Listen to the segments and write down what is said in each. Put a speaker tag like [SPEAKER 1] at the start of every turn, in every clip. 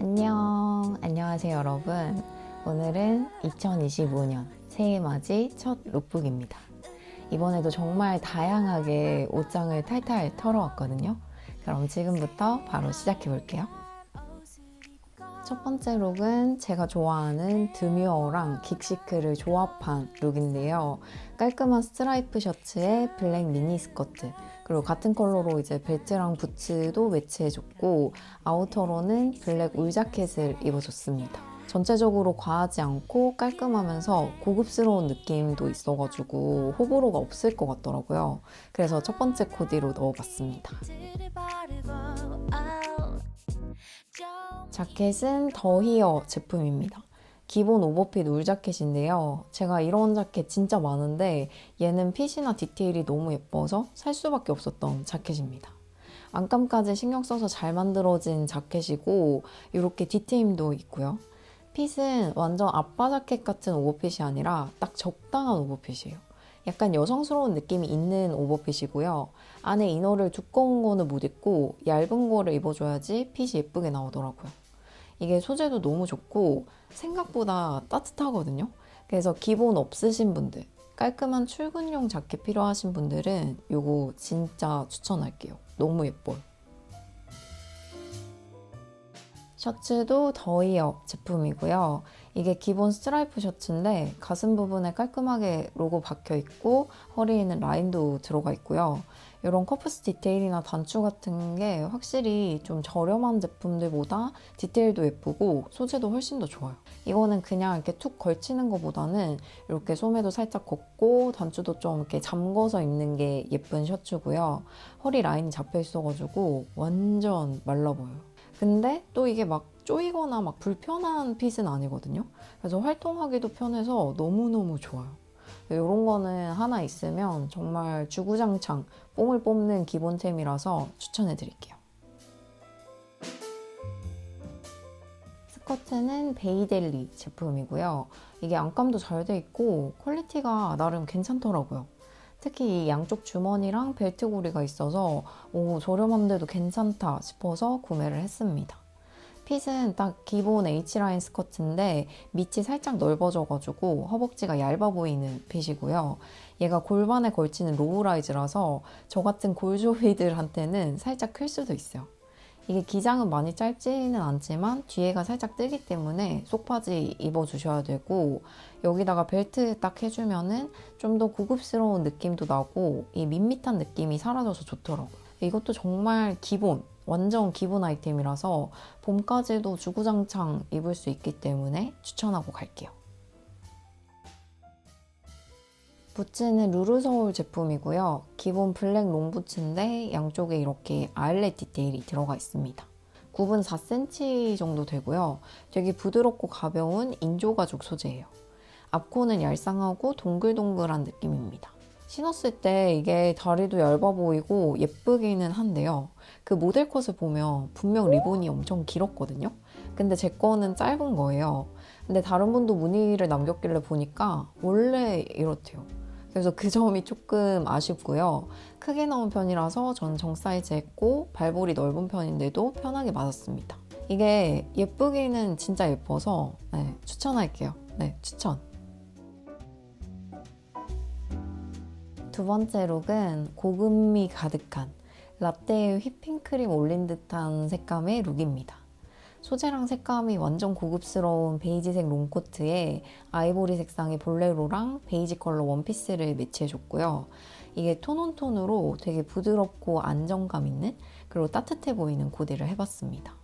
[SPEAKER 1] 안녕. 안녕하세요, 여러분. 오늘은 2025년 새해 맞이 첫 룩북입니다. 이번에도 정말 다양하게 옷장을 탈탈 털어왔거든요. 그럼 지금부터 바로 시작해 볼게요. 첫 번째 룩은 제가 좋아하는 드뮤어랑 긱시크를 조합한 룩인데요. 깔끔한 스트라이프 셔츠에 블랙 미니 스커트, 그리고 같은 컬러로 이제 벨트랑 부츠도 매치해줬고, 아우터로는 블랙 울 자켓을 입어줬습니다. 전체적으로 과하지 않고 깔끔하면서 고급스러운 느낌도 있어가지고 호불호가 없을 것 같더라고요. 그래서 첫 번째 코디로 넣어봤습니다. 자켓은 더히어 제품입니다. 기본 오버핏 울 자켓인데요. 제가 이런 자켓 진짜 많은데 얘는 핏이나 디테일이 너무 예뻐서 살 수밖에 없었던 자켓입니다. 안감까지 신경 써서 잘 만들어진 자켓이고 이렇게 디테일도 있고요. 핏은 완전 아빠 자켓 같은 오버핏이 아니라 딱 적당한 오버핏이에요. 약간 여성스러운 느낌이 있는 오버핏이고요. 안에 이너를 두꺼운 거는 못 입고 얇은 거를 입어줘야지 핏이 예쁘게 나오더라고요. 이게 소재도 너무 좋고 생각보다 따뜻하거든요. 그래서 기본 없으신 분들, 깔끔한 출근용 자켓 필요하신 분들은 이거 진짜 추천할게요. 너무 예뻐요. 셔츠도 더이어 제품이고요. 이게 기본 스트라이프 셔츠인데 가슴 부분에 깔끔하게 로고 박혀 있고 허리에는 라인도 들어가 있고요. 이런 커프스 디테일이나 단추 같은 게 확실히 좀 저렴한 제품들보다 디테일도 예쁘고 소재도 훨씬 더 좋아요. 이거는 그냥 이렇게 툭 걸치는 것보다는 이렇게 소매도 살짝 걷고 단추도 좀 이렇게 잠궈서 입는 게 예쁜 셔츠고요. 허리 라인이 잡혀 있어가지고 완전 말라 보여요. 근데 또 이게 막 쪼이거나 막 불편한 핏은 아니거든요. 그래서 활동하기도 편해서 너무너무 좋아요. 이런 거는 하나 있으면 정말 주구장창 뽕을 뽑는 기본템이라서 추천해 드릴게요. 스커트는 베이델리 제품이고요. 이게 안감도 잘 돼 있고 퀄리티가 나름 괜찮더라고요. 특히 이 양쪽 주머니랑 벨트 고리가 있어서 오, 저렴한데도 괜찮다 싶어서 구매를 했습니다. 핏은 딱 기본 H라인 스커트인데 밑이 살짝 넓어져가지고 허벅지가 얇아 보이는 핏이고요. 얘가 골반에 걸치는 로우라이즈라서 저 같은 골조이들한테는 살짝 클 수도 있어요. 이게 기장은 많이 짧지는 않지만 뒤에가 살짝 뜨기 때문에 속바지 입어주셔야 되고 여기다가 벨트 딱 해주면은 좀 더 고급스러운 느낌도 나고 이 밋밋한 느낌이 사라져서 좋더라고요. 이것도 정말 기본, 완전 기본 아이템이라서 봄까지도 주구장창 입을 수 있기 때문에 추천하고 갈게요. 부츠는 루루서울 제품이고요. 기본 블랙 롱 부츠인데 양쪽에 이렇게 아일렛 디테일이 들어가 있습니다. 굽은 4cm 정도 되고요. 되게 부드럽고 가벼운 인조가죽 소재예요. 앞코는 얄쌍하고 동글동글한 느낌입니다. 신었을 때 이게 다리도 얇아 보이고 예쁘기는 한데요. 그 모델 컷을 보면 분명 리본이 엄청 길었거든요. 근데 제 거는 짧은 거예요. 근데 다른 분도 문의를 남겼길래 보니까 원래 이렇대요. 그래서 그 점이 조금 아쉽고요. 크게 나온 편이라서 전 정사이즈 했고 발볼이 넓은 편인데도 편하게 맞았습니다. 이게 예쁘기는 진짜 예뻐서 네, 추천할게요. 네, 추천. 두 번째 룩은 고급미 가득한 라떼에 휘핑크림 올린 듯한 색감의 룩입니다. 소재랑 색감이 완전 고급스러운 베이지색 롱코트에 아이보리 색상의 볼레로랑 베이지 컬러 원피스를 매치해줬고요. 이게 톤온톤으로 되게 부드럽고 안정감 있는 그리고 따뜻해 보이는 코디를 해봤습니다.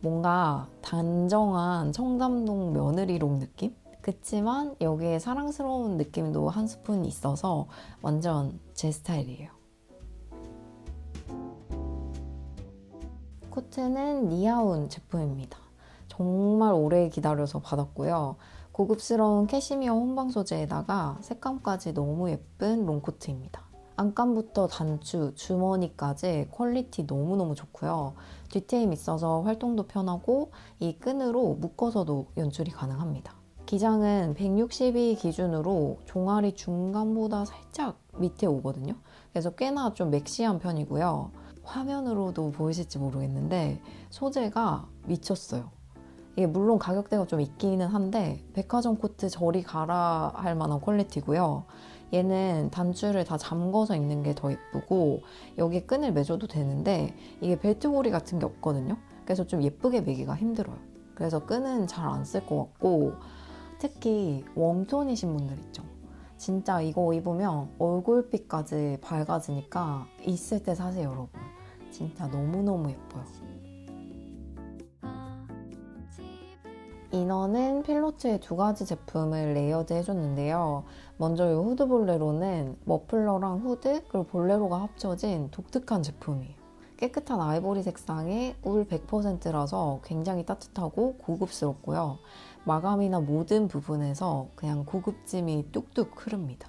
[SPEAKER 1] 뭔가 단정한 청담동 며느리룩 느낌? 그치만 여기에 사랑스러운 느낌도 한 스푼 있어서 완전 제 스타일이에요. 코트는 니아운 제품입니다. 정말 오래 기다려서 받았고요. 고급스러운 캐시미어 혼방 소재에다가 색감까지 너무 예쁜 롱코트입니다. 안감부터 단추, 주머니까지 퀄리티 너무너무 좋고요. 뒤트임 있어서 활동도 편하고 이 끈으로 묶어서도 연출이 가능합니다. 기장은 162 기준으로 종아리 중간보다 살짝 밑에 오거든요. 그래서 꽤나 좀 맥시한 편이고요. 화면으로도 보이실지 모르겠는데 소재가 미쳤어요. 이게 물론 가격대가 좀 있기는 한데 백화점 코트 저리 가라 할 만한 퀄리티고요. 얘는 단추를 다 잠궈서 입는 게 더 예쁘고 여기에 끈을 매줘도 되는데 이게 벨트고리 같은 게 없거든요. 그래서 좀 예쁘게 매기가 힘들어요. 그래서 끈은 잘 안 쓸 것 같고 특히 웜톤이신 분들 있죠. 진짜 이거 입으면 얼굴빛까지 밝아지니까 있을 때 사세요, 여러분. 진짜 너무너무 예뻐요. 이너는 필로츠의 두 가지 제품을 레이어드 해줬는데요. 먼저 이 후드 볼레로는 머플러랑 후드 그리고 볼레로가 합쳐진 독특한 제품이에요. 깨끗한 아이보리 색상의 울 100%라서 굉장히 따뜻하고 고급스럽고요. 마감이나 모든 부분에서 그냥 고급짐이 뚝뚝 흐릅니다.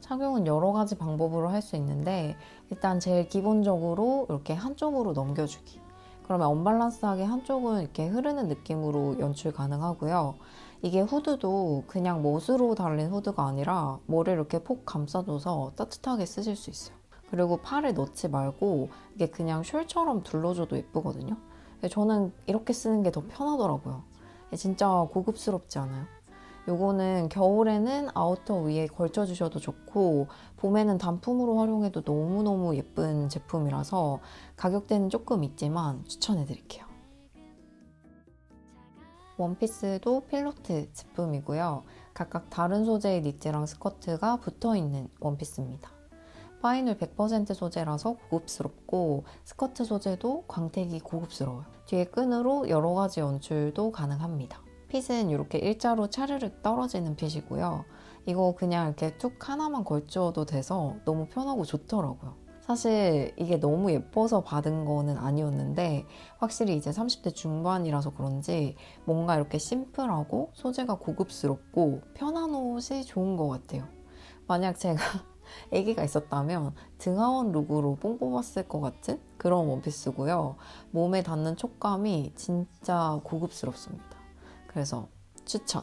[SPEAKER 1] 착용은 여러 가지 방법으로 할 수 있는데 일단 제일 기본적으로 이렇게 한쪽으로 넘겨주기. 그러면 언밸런스하게 한쪽은 이렇게 흐르는 느낌으로 연출 가능하고요. 이게 후드도 그냥 멋으로 달린 후드가 아니라 머리를 이렇게 폭 감싸줘서 따뜻하게 쓰실 수 있어요. 그리고 팔에 넣지 말고 이게 그냥 숄처럼 둘러줘도 예쁘거든요. 저는 이렇게 쓰는 게 더 편하더라고요. 진짜 고급스럽지 않아요? 요거는 겨울에는 아우터 위에 걸쳐주셔도 좋고 봄에는 단품으로 활용해도 너무너무 예쁜 제품이라서 가격대는 조금 있지만 추천해드릴게요. 원피스도 필로트 제품이고요. 각각 다른 소재의 니트랑 스커트가 붙어있는 원피스입니다. 파인을 100% 소재라서 고급스럽고 스커트 소재도 광택이 고급스러워요. 뒤에 끈으로 여러 가지 연출도 가능합니다. 핏은 이렇게 일자로 차르륵 떨어지는 핏이고요. 이거 그냥 이렇게 툭 하나만 걸쳐도 돼서 너무 편하고 좋더라고요. 사실 이게 너무 예뻐서 받은 거는 아니었는데 확실히 이제 30대 중반이라서 그런지 뭔가 이렇게 심플하고 소재가 고급스럽고 편한 옷이 좋은 것 같아요. 만약 제가 아기가 있었다면 등하원 룩으로 뽕 뽑았을 것 같은 그런 원피스고요. 몸에 닿는 촉감이 진짜 고급스럽습니다. 그래서 추천.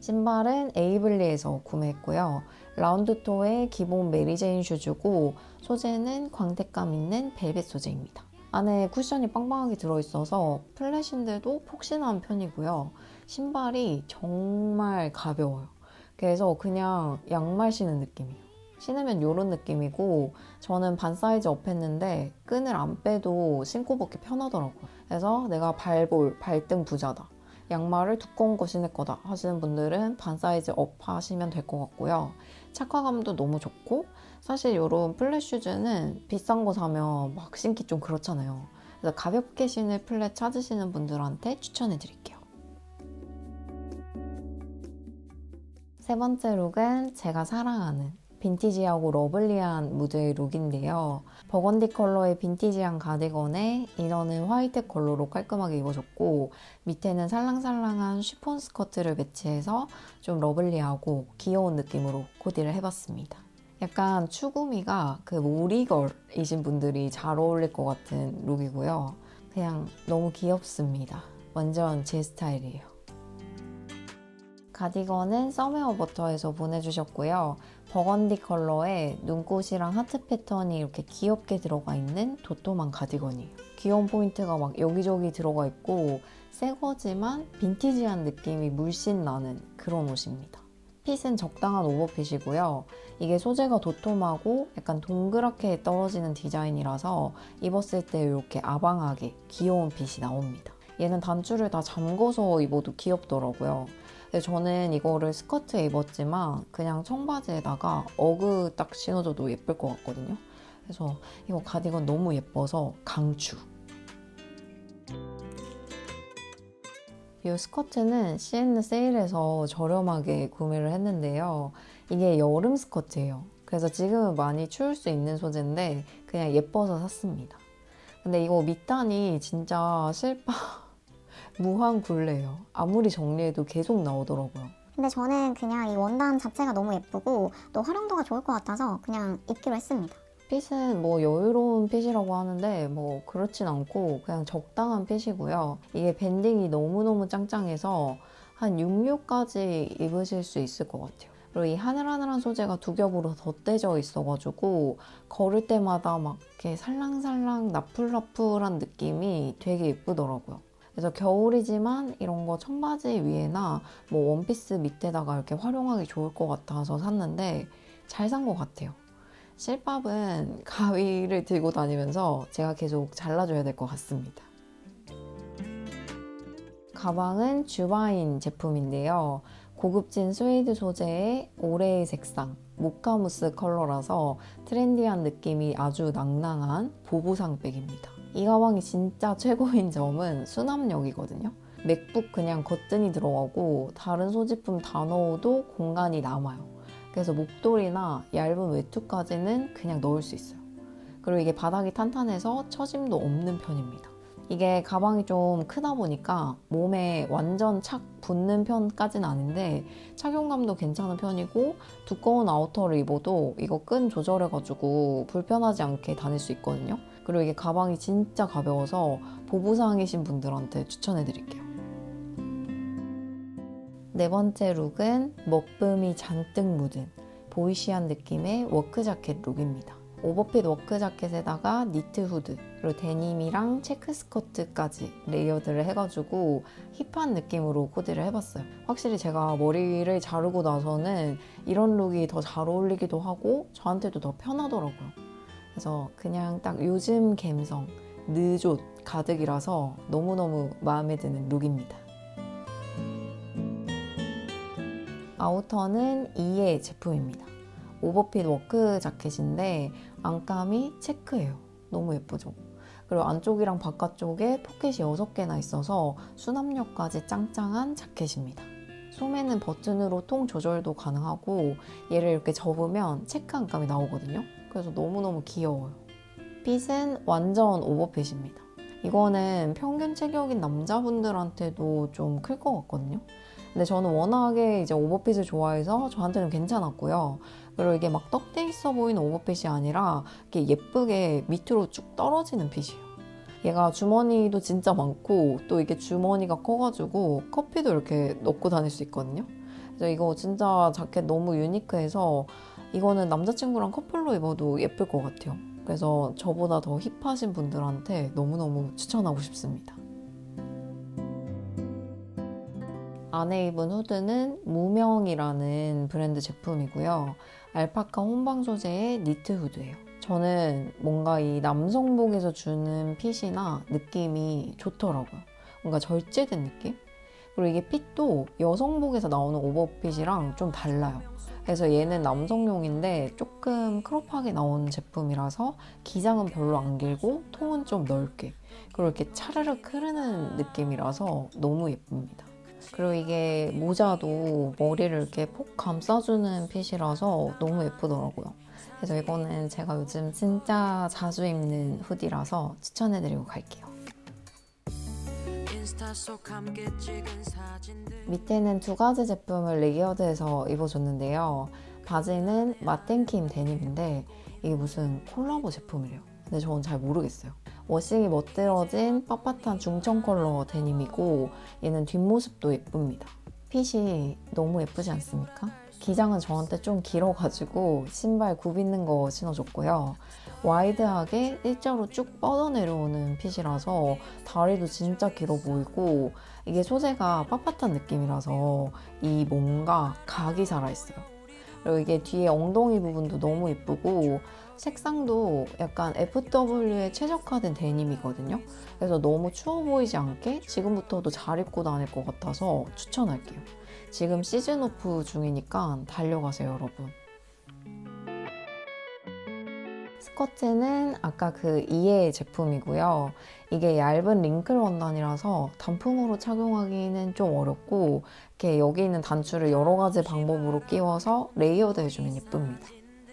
[SPEAKER 1] 신발은 에이블리에서 구매했고요. 라운드토의 기본 메리제인 슈즈고 소재는 광택감 있는 벨벳 소재입니다. 안에 쿠션이 빵빵하게 들어있어서 플랫인데도 폭신한 편이고요. 신발이 정말 가벼워요. 그래서 그냥 양말 신는 느낌이에요. 신으면 이런 느낌이고 저는 반 사이즈 업 했는데 끈을 안 빼도 신고 벗기 편하더라고요. 그래서 내가 발볼, 발등 부자다. 양말을 두꺼운 거 신을 거다 하시는 분들은 반 사이즈 업 하시면 될 것 같고요. 착화감도 너무 좋고 사실 이런 플랫 슈즈는 비싼 거 사면 막 신기 좀 그렇잖아요. 그래서 가볍게 신을 플랫 찾으시는 분들한테 추천해 드릴게요. 세 번째 룩은 제가 사랑하는 빈티지하고 러블리한 무드의 룩인데요. 버건디 컬러의 빈티지한 가디건에 이너는 화이트 컬러로 깔끔하게 입어줬고 밑에는 살랑살랑한 쉬폰 스커트를 매치해서 좀 러블리하고 귀여운 느낌으로 코디를 해봤습니다. 약간 추구미가 그 모리걸이신 분들이 잘 어울릴 것 같은 룩이고요. 그냥 너무 귀엽습니다. 완전 제 스타일이에요. 가디건은 서메어 버터에서 보내주셨고요. 버건디 컬러에 눈꽃이랑 하트 패턴이 이렇게 귀엽게 들어가 있는 도톰한 가디건이에요. 귀여운 포인트가 막 여기저기 들어가 있고 새 거지만 빈티지한 느낌이 물씬 나는 그런 옷입니다. 핏은 적당한 오버핏이고요. 이게 소재가 도톰하고 약간 동그랗게 떨어지는 디자인이라서 입었을 때 이렇게 아방하게 귀여운 핏이 나옵니다. 얘는 단추를 다 잠궈서 입어도 귀엽더라고요. 저는 이거를 스커트에 입었지만 그냥 청바지에다가 어그 딱 신어줘도 예쁠 것 같거든요. 그래서 이거 가디건 너무 예뻐서 강추. 이 스커트는 CN 세일에서 저렴하게 구매를 했는데요. 이게 여름 스커트예요. 그래서 지금은 많이 추울 수 있는 소재인데 그냥 예뻐서 샀습니다. 근데 이거 밑단이 진짜 실밥 무한 굴레예요. 아무리 정리해도 계속 나오더라고요.
[SPEAKER 2] 근데 저는 그냥 이 원단 자체가 너무 예쁘고 또 활용도가 좋을 것 같아서 그냥 입기로 했습니다.
[SPEAKER 1] 핏은 뭐 여유로운 핏이라고 하는데 뭐 그렇진 않고 그냥 적당한 핏이고요. 이게 밴딩이 너무너무 짱짱해서 한 66까지 입으실 수 있을 것 같아요. 그리고 이 하늘하늘한 소재가 두 겹으로 덧대져 있어가지고 걸을 때마다 막 이렇게 살랑살랑 나풀나풀한 느낌이 되게 예쁘더라고요. 그래서 겨울이지만 이런 거 청바지 위에나 뭐 원피스 밑에다가 이렇게 활용하기 좋을 것 같아서 샀는데 잘 산 것 같아요. 실밥은 가위를 들고 다니면서 제가 계속 잘라줘야 될 것 같습니다. 가방은 주바인 제품인데요. 고급진 스웨이드 소재의 오레이 색상, 모카무스 컬러라서 트렌디한 느낌이 아주 낭낭한 보부상 백입니다. 이 가방이 진짜 최고인 점은 수납력이거든요. 맥북 그냥 거뜬히 들어가고 다른 소지품 다 넣어도 공간이 남아요. 그래서 목도리나 얇은 외투까지는 그냥 넣을 수 있어요. 그리고 이게 바닥이 탄탄해서 처짐도 없는 편입니다. 이게 가방이 좀 크다 보니까 몸에 완전 착 붙는 편까지는 아닌데 착용감도 괜찮은 편이고 두꺼운 아우터를 입어도 이거 끈 조절해가지고 불편하지 않게 다닐 수 있거든요. 그리고 이게 가방이 진짜 가벼워서 보부상이신 분들한테 추천해 드릴게요. 네 번째 룩은 먹붐이 잔뜩 묻은 보이시한 느낌의 워크 자켓 룩입니다. 오버핏 워크 자켓에다가 니트 후드 그리고 데님이랑 체크 스커트까지 레이어드를 해가지고 힙한 느낌으로 코디를 해봤어요. 확실히 제가 머리를 자르고 나서는 이런 룩이 더 잘 어울리기도 하고 저한테도 더 편하더라고요. 그래서 그냥 딱 요즘 감성 느좋 가득이라서 너무너무 마음에 드는 룩입니다. 아우터는 2의 제품입니다. 오버핏 워크 자켓인데 안감이 체크예요. 너무 예쁘죠? 그리고 안쪽이랑 바깥쪽에 포켓이 6개나 있어서 수납력까지 짱짱한 자켓입니다. 소매는 버튼으로 통 조절도 가능하고 얘를 이렇게 접으면 체크 안감이 나오거든요. 그래서 너무너무 귀여워요. 핏은 완전 오버핏입니다. 이거는 평균 체격인 남자분들한테도 좀 클 것 같거든요. 근데 저는 워낙에 이제 오버핏을 좋아해서 저한테는 괜찮았고요. 그리고 이게 막 떡대 있어 보이는 오버핏이 아니라 이렇게 예쁘게 밑으로 쭉 떨어지는 핏이에요. 얘가 주머니도 진짜 많고 또 이게 주머니가 커가지고 커피도 이렇게 넣고 다닐 수 있거든요. 그래서 이거 진짜 자켓 너무 유니크해서 이거는 남자친구랑 커플로 입어도 예쁠 것 같아요. 그래서 저보다 더 힙하신 분들한테 너무너무 추천하고 싶습니다. 안에 입은 후드는 무명이라는 브랜드 제품이고요. 알파카 혼방 소재의 니트 후드예요. 저는 뭔가 이 남성복에서 주는 핏이나 느낌이 좋더라고요. 뭔가 절제된 느낌? 그리고 이게 핏도 여성복에서 나오는 오버핏이랑 좀 달라요. 그래서 얘는 남성용인데 조금 크롭하게 나온 제품이라서 기장은 별로 안 길고 통은 좀 넓게 그리고 이렇게 차르륵 흐르는 느낌이라서 너무 예쁩니다. 그리고 이게 모자도 머리를 이렇게 폭 감싸주는 핏이라서 너무 예쁘더라고요. 그래서 이거는 제가 요즘 진짜 자주 입는 후디라서 추천해드리고 갈게요. 밑에는 두 가지 제품을 레이어드해서 입어줬는데요. 바지는 마땡킴 데님인데 이게 무슨 콜라보 제품이래요. 근데 저는 잘 모르겠어요. 워싱이 멋들어진 빳빳한 중청 컬러 데님이고 얘는 뒷모습도 예쁩니다. 핏이 너무 예쁘지 않습니까? 기장은 저한테 좀 길어가지고 신발 굽있는 거 신어줬고요. 와이드하게 일자로 쭉 뻗어 내려오는 핏이라서 다리도 진짜 길어 보이고 이게 소재가 빳빳한 느낌이라서 이 뭔가 각이 살아있어요. 그리고 이게 뒤에 엉덩이 부분도 너무 예쁘고 색상도 약간 FW에 최적화된 데님이거든요. 그래서 너무 추워 보이지 않게 지금부터도 잘 입고 다닐 것 같아서 추천할게요. 지금 시즌 오프 중이니까 달려가세요, 여러분. 스커트는 아까 그 이에 제품이고요. 이게 얇은 링클 원단이라서 단품으로 착용하기는 좀 어렵고 이렇게 여기 있는 단추를 여러 가지 방법으로 끼워서 레이어드 해주면 예쁩니다.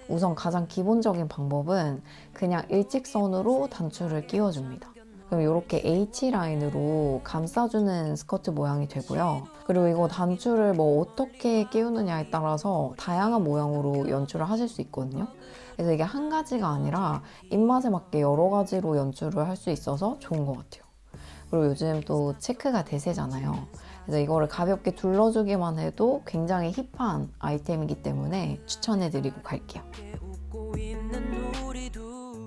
[SPEAKER 1] 우선 가장 기본적인 방법은 그냥 일직선으로 단추를 끼워줍니다. 그럼 이렇게 H라인으로 감싸주는 스커트 모양이 되고요. 그리고 이거 단추를 뭐 어떻게 끼우느냐에 따라서 다양한 모양으로 연출을 하실 수 있거든요. 그래서 이게 한 가지가 아니라 입맛에 맞게 여러 가지로 연출을 할 수 있어서 좋은 것 같아요. 그리고 요즘 또 체크가 대세잖아요. 그래서 이거를 가볍게 둘러주기만 해도 굉장히 힙한 아이템이기 때문에 추천해드리고 갈게요.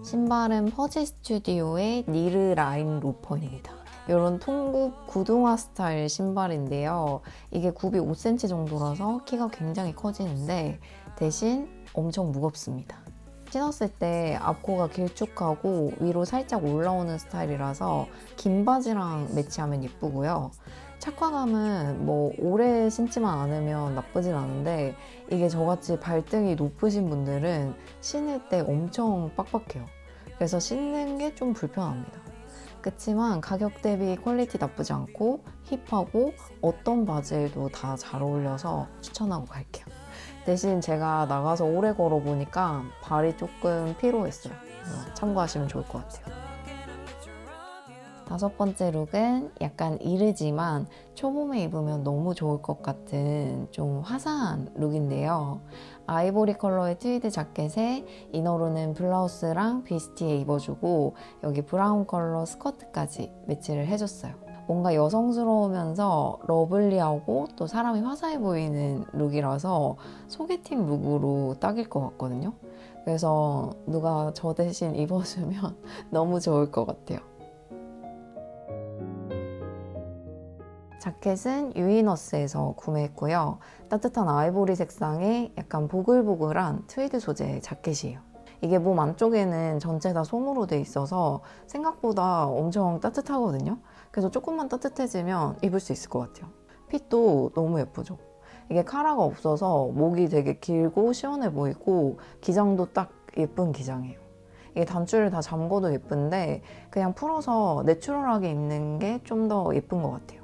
[SPEAKER 1] 신발은 퍼지 스튜디오의 니르 라인 로퍼입니다. 이런 통굽 구동화 스타일 신발인데요. 이게 굽이 5cm 정도라서 키가 굉장히 커지는데 대신 엄청 무겁습니다. 신었을 때 앞코가 길쭉하고 위로 살짝 올라오는 스타일이라서 긴 바지랑 매치하면 예쁘고요. 착화감은 뭐 오래 신지만 않으면 나쁘진 않은데 이게 저같이 발등이 높으신 분들은 신을 때 엄청 빡빡해요. 그래서 신는 게 좀 불편합니다. 그치만 가격 대비 퀄리티 나쁘지 않고 힙하고 어떤 바지에도 다 잘 어울려서 추천하고 갈게요. 대신 제가 나가서 오래 걸어보니까 발이 조금 피로했어요. 참고하시면 좋을 것 같아요. 다섯 번째 룩은 약간 이르지만 초봄에 입으면 너무 좋을 것 같은 좀 화사한 룩인데요. 아이보리 컬러의 트위드 자켓에 이너로는 블라우스랑 비스티에 입어주고 여기 브라운 컬러 스커트까지 매치를 해줬어요. 뭔가 여성스러우면서 러블리하고 또 사람이 화사해 보이는 룩이라서 소개팅 룩으로 딱일 것 같거든요. 그래서 누가 저 대신 입어주면 너무 좋을 것 같아요. 자켓은 유이너스에서 구매했고요. 따뜻한 아이보리 색상의 약간 보글보글한 트위드 소재의 자켓이에요. 이게 몸 안쪽에는 전체 다 솜으로 돼 있어서 생각보다 엄청 따뜻하거든요. 그래서 조금만 따뜻해지면 입을 수 있을 것 같아요. 핏도 너무 예쁘죠. 이게 카라가 없어서 목이 되게 길고 시원해 보이고 기장도 딱 예쁜 기장이에요. 이게 단추를 다 잠궈도 예쁜데 그냥 풀어서 내추럴하게 입는 게 좀 더 예쁜 것 같아요.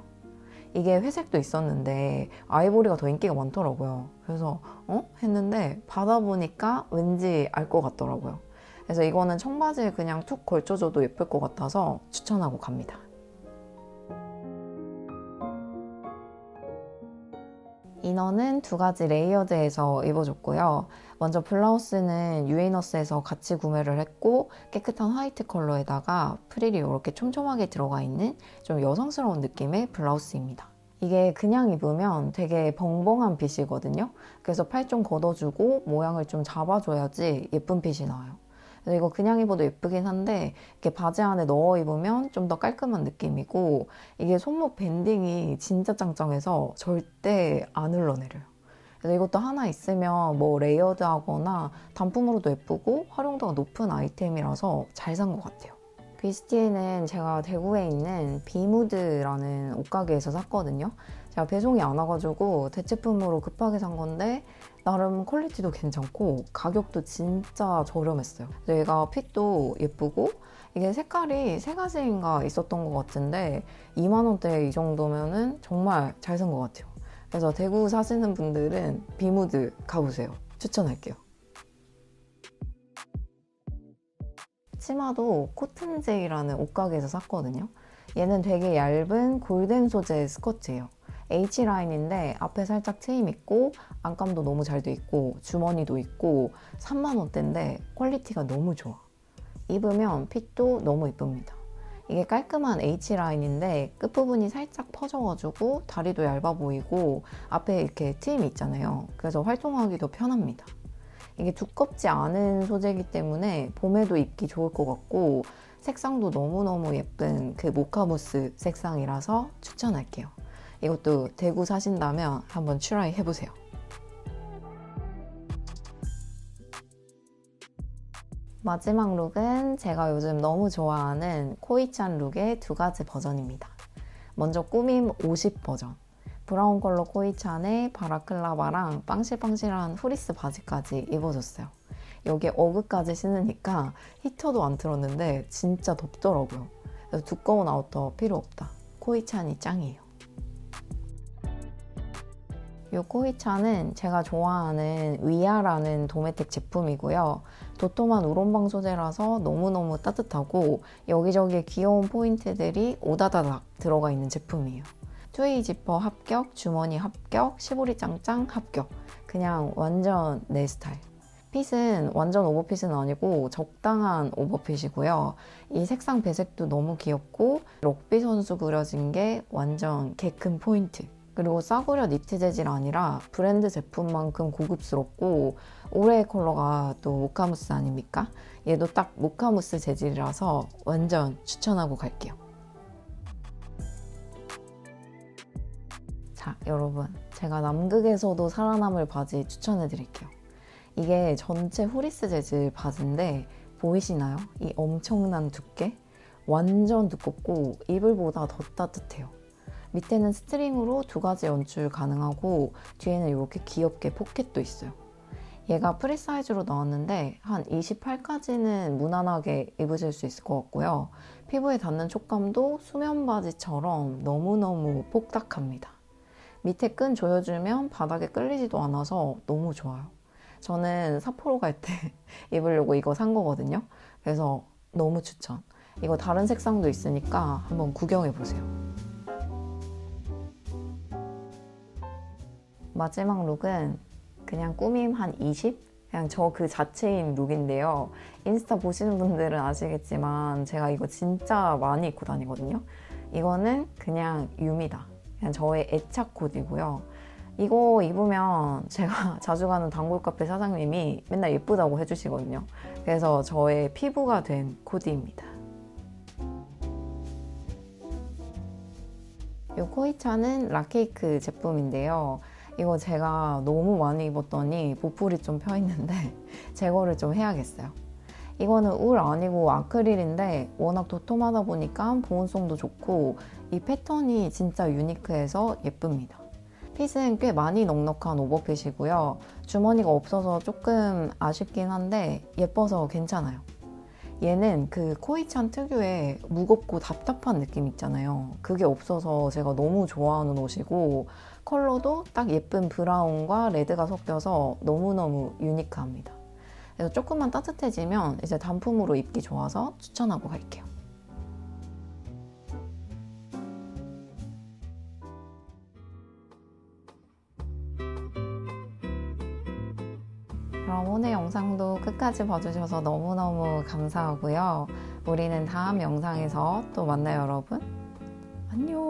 [SPEAKER 1] 이게 회색도 있었는데 아이보리가 더 인기가 많더라고요. 그래서 어? 했는데 받아보니까 왠지 알 것 같더라고요. 그래서 이거는 청바지에 그냥 툭 걸쳐줘도 예쁠 것 같아서 추천하고 갑니다. 이너는 두 가지 레이어드해서 입어줬고요. 먼저 블라우스는 유에너스에서 같이 구매를 했고 깨끗한 화이트 컬러에다가 프릴이 이렇게 촘촘하게 들어가 있는 좀 여성스러운 느낌의 블라우스입니다. 이게 그냥 입으면 되게 벙벙한 핏이거든요. 그래서 팔 좀 걷어주고 모양을 좀 잡아줘야지 예쁜 핏이 나와요. 그래서 이거 그냥 입어도 예쁘긴 한데 이렇게 바지 안에 넣어 입으면 좀 더 깔끔한 느낌이고 이게 손목 밴딩이 진짜 짱짱해서 절대 안 흘러내려요. 그래서 이것도 하나 있으면 뭐 레이어드 하거나 단품으로도 예쁘고 활용도가 높은 아이템이라서 잘 산 것 같아요. 비스티에는 제가 대구에 있는 비무드라는 옷가게에서 샀거든요. 제가 배송이 안 와가지고 대체품으로 급하게 산 건데 나름 퀄리티도 괜찮고 가격도 진짜 저렴했어요. 얘가 핏도 예쁘고 이게 색깔이 세 가지인가 있었던 것 같은데 2만 원대 이 정도면은 정말 잘 산 것 같아요. 그래서 대구 사시는 분들은 비무드 가보세요. 추천할게요. 치마도 코튼제이라는 옷가게에서 샀거든요. 얘는 되게 얇은 골덴 소재 스커트예요. H라인인데 앞에 살짝 트임 있고 안감도 너무 잘 돼 있고 주머니도 있고 3만 원대인데 퀄리티가 너무 좋아. 입으면 핏도 너무 이쁩니다. 이게 깔끔한 H라인인데 끝부분이 살짝 퍼져가지고 다리도 얇아 보이고 앞에 이렇게 트임이 있잖아요. 그래서 활동하기도 편합니다. 이게 두껍지 않은 소재이기 때문에 봄에도 입기 좋을 것 같고 색상도 너무너무 예쁜 그 모카무스 색상이라서 추천할게요. 이것도 대구 사신다면 한번 트라이 해보세요. 마지막 룩은 제가 요즘 너무 좋아하는 코이찬 룩의 두 가지 버전입니다. 먼저 꾸밈 50 버전. 브라운 컬러 코이찬에 바라클라바랑 빵실빵실한 후리스 바지까지 입어줬어요. 여기에 어그까지 신으니까 히터도 안 틀었는데 진짜 덥더라고요. 그래서 두꺼운 아우터 필요 없다. 코이찬이 짱이에요. 이 코이차는 제가 좋아하는 위아라는 도메텍 제품이고요. 도톰한 우론방 소재라서 너무너무 따뜻하고 여기저기에 귀여운 포인트들이 오다다닥 들어가 있는 제품이에요. 트웨이 지퍼 합격, 주머니 합격, 시보리 짱짱 합격. 그냥 완전 내 스타일. 핏은 완전 오버핏은 아니고 적당한 오버핏이고요. 이 색상 배색도 너무 귀엽고 럭비 선수 그려진 게 완전 개 큰 포인트. 그리고 싸구려 니트 재질 아니라 브랜드 제품만큼 고급스럽고 올해의 컬러가 또 모카무스 아닙니까? 얘도 딱 모카무스 재질이라서 완전 추천하고 갈게요. 자, 여러분. 제가 남극에서도 살아남을 바지 추천해 드릴게요. 이게 전체 후리스 재질 바지인데 보이시나요? 이 엄청난 두께? 완전 두껍고 이불보다 더 따뜻해요. 밑에는 스트링으로 두 가지 연출 가능하고 뒤에는 이렇게 귀엽게 포켓도 있어요. 얘가 프리 사이즈로 나왔는데 한 28까지는 무난하게 입으실 수 있을 것 같고요. 피부에 닿는 촉감도 수면 바지처럼 너무너무 뽁닥합니다. 밑에 끈 조여주면 바닥에 끌리지도 않아서 너무 좋아요. 저는 삿포로 갈 때 입으려고 이거 산 거거든요. 그래서 너무 추천. 이거 다른 색상도 있으니까 한번 구경해 보세요. 마지막 룩은 그냥 꾸밈 한 20? 그냥 저 그 자체인 룩인데요. 인스타 보시는 분들은 아시겠지만 제가 이거 진짜 많이 입고 다니거든요. 이거는 그냥 유미다. 그냥 저의 애착 코디고요. 이거 입으면 제가 자주 가는 단골 카페 사장님이 맨날 예쁘다고 해주시거든요. 그래서 저의 피부가 된 코디입니다. 이 코이차는 라케이크 제품인데요. 이거 제가 너무 많이 입었더니 보풀이 좀 펴 있는데 제거를 좀 해야겠어요. 이거는 울 아니고 아크릴인데 워낙 도톰하다 보니까 보온성도 좋고 이 패턴이 진짜 유니크해서 예쁩니다. 핏은 꽤 많이 넉넉한 오버핏이고요. 주머니가 없어서 조금 아쉽긴 한데 예뻐서 괜찮아요. 얘는 그 코이찬 특유의 무겁고 답답한 느낌 있잖아요. 그게 없어서 제가 너무 좋아하는 옷이고 컬러도 딱 예쁜 브라운과 레드가 섞여서 너무너무 유니크합니다. 그래서 조금만 따뜻해지면 이제 단품으로 입기 좋아서 추천하고 갈게요. 그럼 오늘 영상도 끝까지 봐주셔서 너무너무 감사하고요. 우리는 다음 영상에서 또 만나요, 여러분. 안녕.